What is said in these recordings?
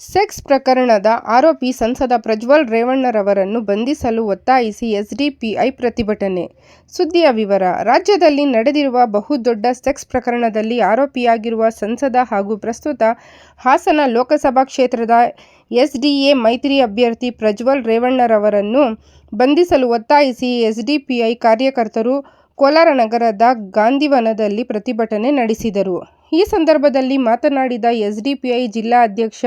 Sex ಪ್ರಕರಣದ ಆರೋಪಿ ಸಂಸದ ಪ್ರಜ್ವಲ್ ರೇವಣ್ಣರವರನ್ನು ಬಂಧಿಸಲು ಒತ್ತಾಯಿಸಿ ಎಸ್ಡಿಪಿಐ ಪ್ರತಿಭಟನೆ ಸುದ್ದಿಯ ವಿವರ, ರಾಜ್ಯದಲ್ಲಿ ನಡೆದಿರುವ ಬಹುದೊಡ್ಡ ಸೆಕ್ಸ್ ಪ್ರಕರಣದಲ್ಲಿ ಆರೋಪಿಯಾಗಿರುವ ಸಂಸದ ಹಾಗೂ ಪ್ರಸ್ತುತ ಹಾಸನ ಲೋಕಸಭಾ ಕ್ಷೇತ್ರದ ಎಸ್ಡಿಎ ಮೈತ್ರಿ ಅಭ್ಯರ್ಥಿ ಪ್ರಜ್ವಲ್ ರೇವಣ್ಣರವರನ್ನು ಬಂಧಿಸಲು ಒತ್ತಾಯಿಸಿ ಎಸ್ಡಿಪಿಐ ಕಾರ್ಯಕರ್ತರು ಕೋಲಾರ ನಗರದ ಗಾಂಧಿವನದಲ್ಲಿ ಪ್ರತಿಭಟನೆ ನಡೆಸಿದರು. ಈ ಸಂದರ್ಭದಲ್ಲಿ ಮಾತನಾಡಿದ ಎಸ್ಡಿಪಿಐ ಜಿಲ್ಲಾ ಅಧ್ಯಕ್ಷ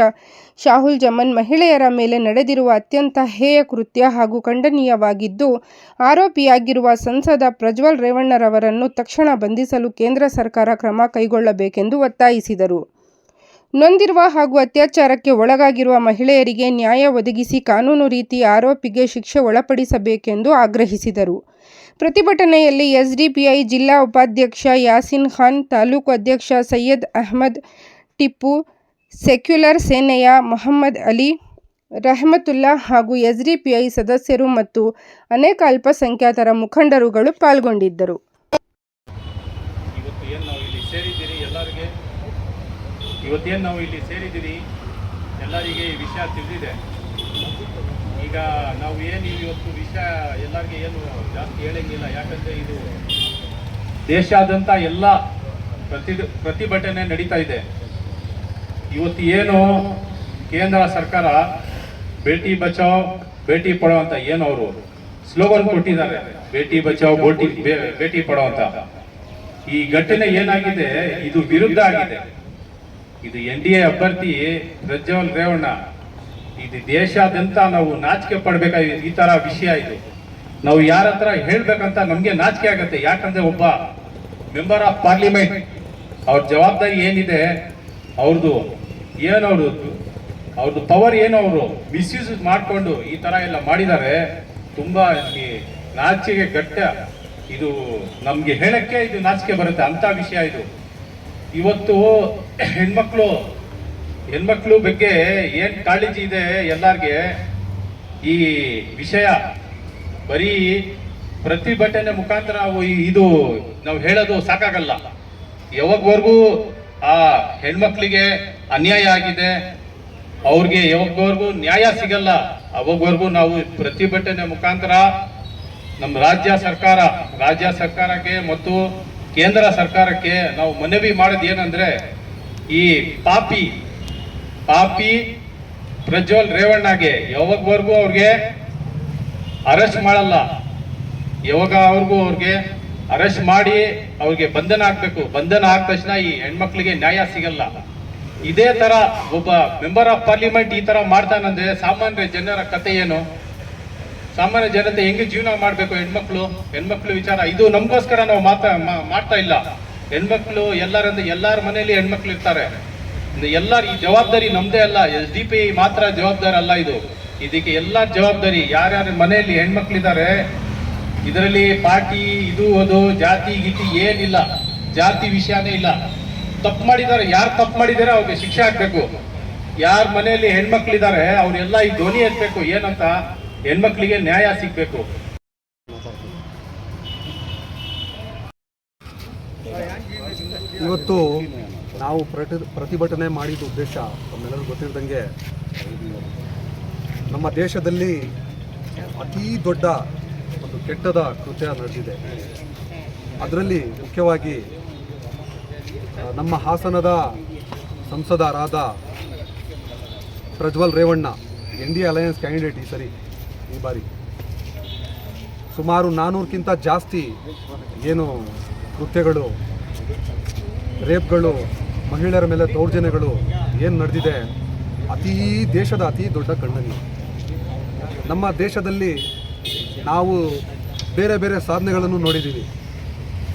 ಶಾಹುಲ್ ಜಮನ್, ಮಹಿಳೆಯರ ಮೇಲೆ ನಡೆದಿರುವ ಅತ್ಯಂತ ಹೇಯ ಕೃತ್ಯ ಹಾಗೂ ಖಂಡನೀಯವಾಗಿದ್ದು, ಆರೋಪಿಯಾಗಿರುವ ಸಂಸದ ಪ್ರಜ್ವಲ್ ರೇವಣ್ಣರವರನ್ನು ತಕ್ಷಣ ಬಂಧಿಸಲು ಕೇಂದ್ರ ಸರ್ಕಾರ ಕ್ರಮ ಕೈಗೊಳ್ಳಬೇಕೆಂದು ಒತ್ತಾಯಿಸಿದರು. ನೊಂದಿರುವ ಹಾಗೂ ಅತ್ಯಾಚಾರಕ್ಕೆ ಒಳಗಾಗಿರುವ ಮಹಿಳೆಯರಿಗೆ ನ್ಯಾಯ ಒದಗಿಸಿ ಕಾನೂನು ರೀತಿ ಆರೋಪಿಗೆ ಶಿಕ್ಷೆ ಒಳಪಡಿಸಬೇಕೆಂದು ಆಗ್ರಹಿಸಿದರು. ಪ್ರತಿಭಟನೆಯಲ್ಲಿ ಎಸ್ಡಿಪಿಐ ಜಿಲ್ಲಾ ಉಪಾಧ್ಯಕ್ಷ ಯಾಸಿನ್ ಖಾನ್, ತಾಲೂಕು ಅಧ್ಯಕ್ಷ ಸೈಯದ್ ಅಹಮದ್ ಟಿಪ್ಪು, ಸೆಕ್ಯುಲರ್ ಸೇನೆಯ ಮೊಹಮ್ಮದ್ ಅಲಿ, ರಹಮತುಲ್ಲಾ ಹಾಗೂ ಎಸ್ಡಿಪಿಐ ಸದಸ್ಯರು ಮತ್ತು ಅನೇಕ ಅಲ್ಪಸಂಖ್ಯಾತರ ಮುಖಂಡರುಗಳು ಪಾಲ್ಗೊಂಡಿದ್ದರು. ಇವತ್ತು ಏನು ನಾವು ಇಲ್ಲಿ ಸೇರಿದ್ದೀರಿ ಎಲ್ಲರಿಗೆ ಇವತ್ತೇನು ನಾವು ಇಲ್ಲಿ ಸೇರಿದ್ದೀರಿ, ಎಲ್ಲರಿಗೆ ಈ ವಿಷಯ ತಿಳಿದಿದೆ. ಈಗ ನಾವು ಏನು ಇವತ್ತು ವಿಷಯ ಎಲ್ಲರಿಗೆ ಏನು ಜಾಸ್ತಿ ಹೇಳಂಗಿಲ್ಲ, ಯಾಕಂದರೆ ಇದು ದೇಶಾದ್ಯಂತ ಎಲ್ಲ ಪ್ರತಿ ಪ್ರತಿಭಟನೆ ನಡೀತಾ ಇದೆ. ಇವತ್ತು ಏನು ಕೇಂದ್ರ ಸರ್ಕಾರ ಬೇಟಿ ಬಚಾವ್, ಬೇಟಿ ಪಡೋ ಅಂತ ಏನು ಅವರು ಸ್ಲೋಗನ್ ಕೊಟ್ಟಿದ್ದಾರೆ. ಬೇಟಿ ಬಚಾವ್, ಬೋಟಿ ಭೇಟಿ ಪಡೋ ಅಂತ. ಈ ಘಟನೆ ಏನಾಗಿದೆ, ಇದು ವಿರುದ್ಧ ಆಗಿದೆ. ಇದು ಎನ್ ಡಿ ಎ ಅಭ್ಯರ್ಥಿ ಪ್ರಜ್ವಲ್ ರೇವಣ್ಣ. ಇದು ದೇಶಾದ್ಯಂತ ನಾವು ನಾಚಿಕೆ ಪಡ್ಬೇಕಾಗಿ ಈ ತರ ವಿಷಯ ಇದು. ನಾವು ಯಾರ ಹತ್ರ ಹೇಳ್ಬೇಕಂತ ನಮಗೆ ನಾಚಿಕೆ ಆಗುತ್ತೆ. ಯಾಕಂದ್ರೆ ಒಬ್ಬ ಮೆಂಬರ್ ಆಫ್ ಪಾರ್ಲಿಮೆಂಟ್, ಅವ್ರ ಜವಾಬ್ದಾರಿ ಏನಿದೆ ಅವ್ರದ್ದು ಏನವ್ರದ್ದು ಅವ್ರದ್ದು ಪವರ್ ಏನು ಅವರು ಮಿಸ್ಯೂಸ್ ಮಾಡಿಕೊಂಡು ಈ ತರ ಎಲ್ಲ ಮಾಡಿದ್ದಾರೆ, ತುಂಬಾ ನಾಚಿಕೆ ಗಟ್ಟ ಇದು ನಮಗೆ ಹೇಳಕ್ಕೆ ಇದು ನಾಚಿಕೆ ಬರುತ್ತೆ. ಅಂತ ವಿಷಯ ಇದು. ಇವತ್ತು ಹೆಣ್ಮಕ್ಳು ಹೆಣ್ಮಕ್ಳು ಬಗ್ಗೆ ಏನ್ ಕಾಳಜಿ ಇದೆ ಎಲ್ಲಾರ್ಗೆ? ಈ ವಿಷಯ ಬರೀ ಪ್ರತಿಭಟನೆ ಮುಖಾಂತರ ನಾವು ಇದು ನಾವು ಹೇಳೋದು ಸಾಕಾಗಲ್ಲ. ಯಾವಾಗವರೆಗೂ ಆ ಹೆಣ್ಮಕ್ಳಿಗೆ ಅನ್ಯಾಯ ಆಗಿದೆ. ಅವ್ರಿಗೆ ಯಾವಾಗವರೆಗೂ ನ್ಯಾಯ ಸಿಗಲ್ಲ. ಅವಾಗವರೆಗೂ ನಾವು ಪ್ರತಿಭಟನೆ ಮುಖಾಂತರ ನಮ್ಮ ರಾಜ್ಯ ಸರ್ಕಾರ, ರಾಜ್ಯ ಸರ್ಕಾರಕ್ಕೆ ಮತ್ತು ಕೇಂದ್ರ ಸರ್ಕಾರಕ್ಕೆ ನಾವು ಮನವಿ ಮಾಡೋದು ಏನಂದ್ರೆ, ಈ ಪಾಪಿ ಪಾಪಿ ಪ್ರಜ್ವಲ್ ರೇವಣ್ಣಗೆ ಯಾವಾಗವರೆಗೂ ಅವ್ರಿಗೆ ಅರೆಸ್ಟ್ ಮಾಡಲ್ಲ. ಯಾವಾಗ ಅವ್ರಿಗೂ ಅವ್ರಿಗೆ ಅರೆಸ್ಟ್ ಮಾಡಿ ಅವ್ರಿಗೆ ಬಂಧನ ಹಾಕ್ಬೇಕು. ಬಂಧನ ಆದ ತಕ್ಷಣ ಈ ಹೆಣ್ಮಕ್ಳಿಗೆ ನ್ಯಾಯ ಸಿಗಲ್ಲ. ಇದೇ ತರ ಒಬ್ಬ ಮೆಂಬರ್ ಆಫ್ ಪಾರ್ಲಿಮೆಂಟ್ ಈ ತರ ಮಾಡ್ತಾನಂದ್ರೆ ಸಾಮಾನ್ಯ ಜನರ ಕತೆ ಏನು? ಸಾಮಾನ್ಯ ಜನತೆ ಹೆಂಗೆ ಜೀವನ ಮಾಡಬೇಕು ಹೆಣ್ಮಕ್ಳು? ಹೆಣ್ಮಕ್ಳು ವಿಚಾರ, ಇದು ನಮಗೋಸ್ಕರ ನಾವು ಮಾತಾ ಮಾಡ್ತಾ ಇಲ್ಲ. ಹೆಣ್ಮಕ್ಳು ಎಲ್ಲರಂದ್ರೆ ಎಲ್ಲರ ಮನೆಯಲ್ಲಿ ಹೆಣ್ಮಕ್ಳು ಇರ್ತಾರೆ. ಎಲ್ಲಾರ, ಈ ಜವಾಬ್ದಾರಿ ನಮ್ದೇ ಅಲ್ಲ. ಎಸ್ ಡಿ ಪಿ ಮಾತ್ರ ಜವಾಬ್ದಾರಿ ಅಲ್ಲ ಇದು. ಇದಕ್ಕೆ ಎಲ್ಲ ಜವಾಬ್ದಾರಿ. ಯಾರ್ಯಾರ ಮನೆಯಲ್ಲಿ ಹೆಣ್ಮಕ್ಳಿದ್ದಾರೆ, ಇದರಲ್ಲಿ ಪಾರ್ಟಿ, ಇದು, ಅದು, ಜಾತಿ, ಗೀತಿ ಏನಿಲ್ಲ. ಜಾತಿ ವಿಷಯನೇ ಇಲ್ಲ. ತಪ್ಪು ಮಾಡಿದ್ದಾರೆ. ಯಾರು ತಪ್ಪು ಮಾಡಿದ್ದಾರೆ ಅವ್ರಿಗೆ ಶಿಕ್ಷೆ ಹಾಕ್ಬೇಕು. ಯಾರ ಮನೆಯಲ್ಲಿ ಹೆಣ್ಮಕ್ಳಿದ್ದಾರೆ, ಅವರೆಲ್ಲ ಈ ಧ್ವನಿ ಎತ್ತಬೇಕು ಏನಂತ? ಹೆಣ್ಮಕ್ಳಿಗೆ ನ್ಯಾಯ ಸಿಗ್ಬೇಕು. ಇವತ್ತು ನಾವು ಪ್ರತಿ ಪ್ರತಿಭಟನೆ ಮಾಡಿದ ಉದ್ದೇಶ ತಮ್ಮೆಲ್ಲರಿಗೂ ಗೊತ್ತಿರದಂಗೆ ನಮ್ಮ ದೇಶದಲ್ಲಿ ಅತೀ ದೊಡ್ಡ ಒಂದು ಕೆಟ್ಟದ ಕೃತ್ಯ ನಡೆದಿದೆ. ಅದರಲ್ಲಿ ಮುಖ್ಯವಾಗಿ ನಮ್ಮ ಹಾಸನದ ಸಂಸದರಾದ Prajwal Revanna, N D alliance candidate ಈ ಸರಿ ಈ ಬಾರಿ. ಸುಮಾರು ನಾನ್ನೂರಕ್ಕಿಂತ ಜಾಸ್ತಿ ಏನು ಕೃತ್ಯಗಳು, ರೇಪ್ಗಳು, ಮಹಿಳೆಯರ ಮೇಲೆ ದೌರ್ಜನ್ಯಗಳು ಏನು ನಡೆದಿದೆ, ಅತೀ ದೇಶದ ಅತಿ ದೊಡ್ಡ ಖಂಡನೀಯ ನಮ್ಮ ದೇಶದಲ್ಲಿ ನಾವು ಬೇರೆ ಬೇರೆ ಸಾಧನೆಗಳನ್ನು ನೋಡಿದ್ದೀವಿ.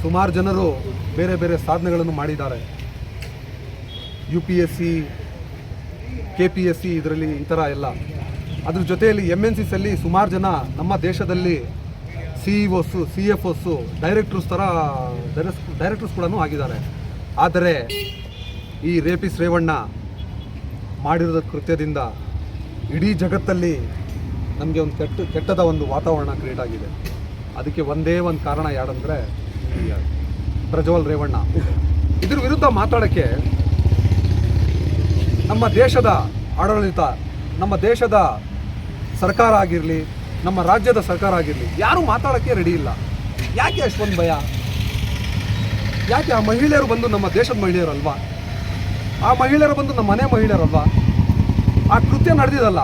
ಸುಮಾರು ಜನರು ಬೇರೆ ಬೇರೆ ಸಾಧನೆಗಳನ್ನು ಮಾಡಿದ್ದಾರೆ. U P S C, K P S C ಇದರಲ್ಲಿ ಈ ಥರ ಎಲ್ಲ. ಅದ್ರ ಜೊತೆಯಲ್ಲಿ ಎಂ ಎನ್ ಸಿಸಲ್ಲಿ ಸುಮಾರು ಜನ ನಮ್ಮ ದೇಶದಲ್ಲಿ C E Os C F Os directors ಥರ ಡೈರೆಕ್ಟರ್ಸ್ ಕೂಡ ಆಗಿದ್ದಾರೆ. ಆದರೆ ಈ ರೇಪಿಸ್ ರೇವಣ್ಣ ಮಾಡಿರೋದ ಕೃತ್ಯದಿಂದ ಇಡೀ ಜಗತ್ತಲ್ಲಿ ನಮಗೆ ಒಂದು ಕೆಟ್ಟ, ಕೆಟ್ಟದ ಒಂದು ವಾತಾವರಣ ಕ್ರಿಯೇಟ್ ಆಗಿದೆ. ಅದಕ್ಕೆ ಒಂದೇ ಒಂದು ಕಾರಣ ಯಾರಂದರೆ ಪ್ರಜ್ವಲ್ ರೇವಣ್ಣ. ಇದ್ರ ವಿರುದ್ಧ ಮಾತಾಡೋಕ್ಕೆ ನಮ್ಮ ದೇಶದ ಆಡಳಿತ, ನಮ್ಮ ದೇಶದ ಸರ್ಕಾರ ಆಗಿರಲಿ, ನಮ್ಮ ರಾಜ್ಯದ ಸರ್ಕಾರ ಆಗಿರಲಿ, ಯಾರೂ ಮಾತಾಡೋಕ್ಕೆ ರೆಡಿ ಇಲ್ಲ. ಯಾಕೆ ಅಷ್ಟೊಂದು ಭಯ? ಯಾಕೆ ಆ ಮಹಿಳೆಯರು ಬಂದು ನಮ್ಮ ದೇಶದ ಮಹಿಳೆಯರಲ್ವಾ? ಆ ಮಹಿಳೆಯರು ಬಂದು ನಮ್ಮ ಮನೆ ಮಹಿಳೆಯರಲ್ವಾ? ಆ ಕೃತ್ಯ ನಡೆದಿದಲ್ಲ.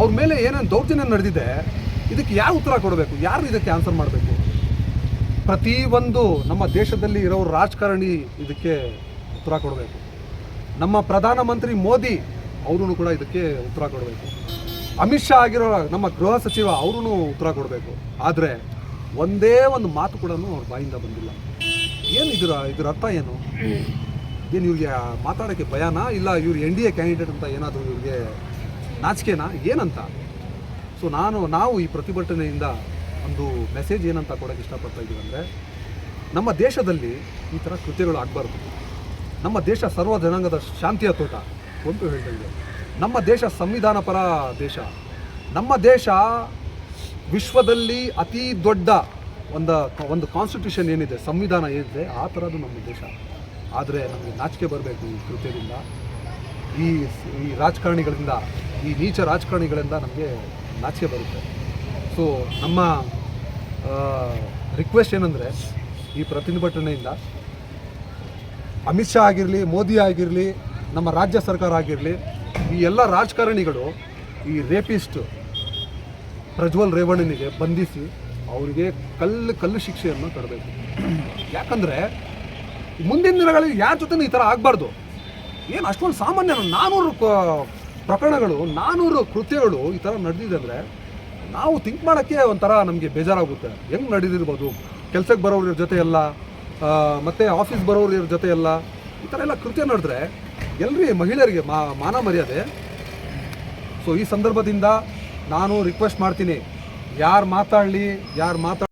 ಅವ್ರ ಮೇಲೆ ಏನೇನು ದೌರ್ಜನ್ಯ ನಡೆದಿದೆ, ಇದಕ್ಕೆ ಯಾರು ಉತ್ತರ ಕೊಡಬೇಕು? ಯಾರು ಇದಕ್ಕೆ ಆನ್ಸರ್ ಮಾಡಬೇಕು? ಪ್ರತಿಯೊಂದು ನಮ್ಮ ದೇಶದಲ್ಲಿ ಇರೋ ರಾಜಕಾರಣಿ ಇದಕ್ಕೆ ಉತ್ತರ ಕೊಡಬೇಕು. ನಮ್ಮ ಪ್ರಧಾನಮಂತ್ರಿ ಮೋದಿ ಅವರು ಕೂಡ ಇದಕ್ಕೆ ಉತ್ತರ ಕೊಡಬೇಕು. ಅಮಿತ್ ಶಾ ಆಗಿರೋ ನಮ್ಮ ಗೃಹ ಸಚಿವ ಅವರು ಉತ್ತರ ಕೊಡಬೇಕು. ಆದರೆ ಒಂದೇ ಒಂದು ಮಾತು ಕೂಡ ಅವ್ರ ಬಾಯಿಂದ ಬಂದಿಲ್ಲ. ಏನು ಇದರ ಇದರ ಅರ್ಥ ಏನು? ಏನು ಇವ್ರಿಗೆ ಮಾತಾಡೋಕ್ಕೆ ಭಯನಾ? ಇಲ್ಲ ಇವ್ರು ಎನ್ ಡಿ ಎ ಕ್ಯಾಂಡಿಡೇಟ್ ಅಂತ ಏನಾದರೂ ಇವ್ರಿಗೆ ನಾಚಿಕೆನಾ? ಏನಂತ? ಸೊ ನಾನು, ನಾವು ಈ ಪ್ರತಿಭಟನೆಯಿಂದ ಒಂದು ಮೆಸೇಜ್ ಏನಂತ ಕೊಡೋಕ್ಕೆ ಇಷ್ಟಪಡ್ತಾ ಇದ್ದೀವಿ ಅಂದರೆ, ನಮ್ಮ ದೇಶದಲ್ಲಿ ಈ ಥರ ಕೃತ್ಯಗಳು ಆಗಬಾರ್ದು. ನಮ್ಮ ದೇಶ ಸರ್ವ ಜನಾಂಗದ ಶಾಂತಿಯ ತೋಟ ಕುವೆಂಪು ಹೇಳ್ದಂಗೆ ನಮ್ಮ ದೇಶ ಸಂವಿಧಾನ ಪರ ದೇಶ. ನಮ್ಮ ದೇಶ ವಿಶ್ವದಲ್ಲಿ ಅತಿ ದೊಡ್ಡ ಒಂದು ಒಂದು ಕಾನ್ಸ್ಟಿಟ್ಯೂಷನ್ ಏನಿದೆ, ಸಂವಿಧಾನ ಏನಿದೆ, ಆ ಥರದ್ದು ನಮ್ಮ ದೇಶ. ಆದರೆ ನಮಗೆ ನಾಚಿಕೆ ಬರಬೇಕು ಈ ಕೃತ್ಯದಿಂದ. ಈ ಈ ರಾಜಕಾರಣಿಗಳಿಂದ, ಈ ನೀಚ ರಾಜಕಾರಣಿಗಳಿಂದ ನಮಗೆ ನಾಚಿಕೆ ಬರುತ್ತೆ. ಸೊ ನಮ್ಮ ರಿಕ್ವೆಸ್ಟ್ ಏನಂದರೆ, ಈ ಪ್ರತಿಭಟನೆಯಿಂದ ಅಮಿತ್ ಶಾ ಆಗಿರಲಿ, ಮೋದಿ ಆಗಿರಲಿ, ನಮ್ಮ ರಾಜ್ಯ ಸರ್ಕಾರ ಆಗಿರಲಿ ಈ ಎಲ್ಲ ರಾಜಕಾರಣಿಗಳು ಈ ರೇಪಿಸ್ಟ್ ಪ್ರಜ್ವಲ್ ರೇವಣ್ಣನಿಗೆ ಬಂಧಿಸಿ ಅವರಿಗೆ ಕಲ್ಲು ಕಲ್ಲು ಶಿಕ್ಷೆಯನ್ನು ತರಬೇಕು. ಯಾಕಂದರೆ ಮುಂದಿನ ದಿನಗಳಲ್ಲಿ ಯಾರ ಜೊತೆ ಈ ಥರ ಆಗಬಾರ್ದು. ಏನು ಅಷ್ಟೊಂದು ಸಾಮಾನ್ಯ ನಾನೂರು ಪ್ರಕರಣಗಳು, ನಾನೂರು ಕೃತ್ಯಗಳು ಈ ಥರ ನಡೆದಿದೆ ಅಂದರೆ ನಾವು ಥಿಂಕ್ ಮಾಡೋಕ್ಕೆ ಒಂಥರ ನಮಗೆ ಬೇಜಾರಾಗುತ್ತೆ. ಹೆಂಗೆ ನಡೆದಿರ್ಬೋದು? ಕೆಲಸಕ್ಕೆ ಬರೋರ ಜೊತೆ ಎಲ್ಲ ಮತ್ತು ಮತ್ತೆ ಆಫೀಸ್ ಬರೋರ ಜೊತೆ ಎಲ್ಲ ಈ ಥರ ಎಲ್ಲ ಕೃತ್ಯ ನಡೆದ್ರೆ ಎಲ್ರಿ ಮಹಿಳೆಯರಿಗೆ ಮಾನ ಮರ್ಯಾದೆ. ಸೊ ಈ ಸಂದರ್ಭದಿಂದ ನಾನು ರಿಕ್ವೆಸ್ಟ್ ಮಾಡ್ತೀನಿ ಯಾರು ಮಾತಾಡಲಿ ಯಾರು ಮಾತಾಡ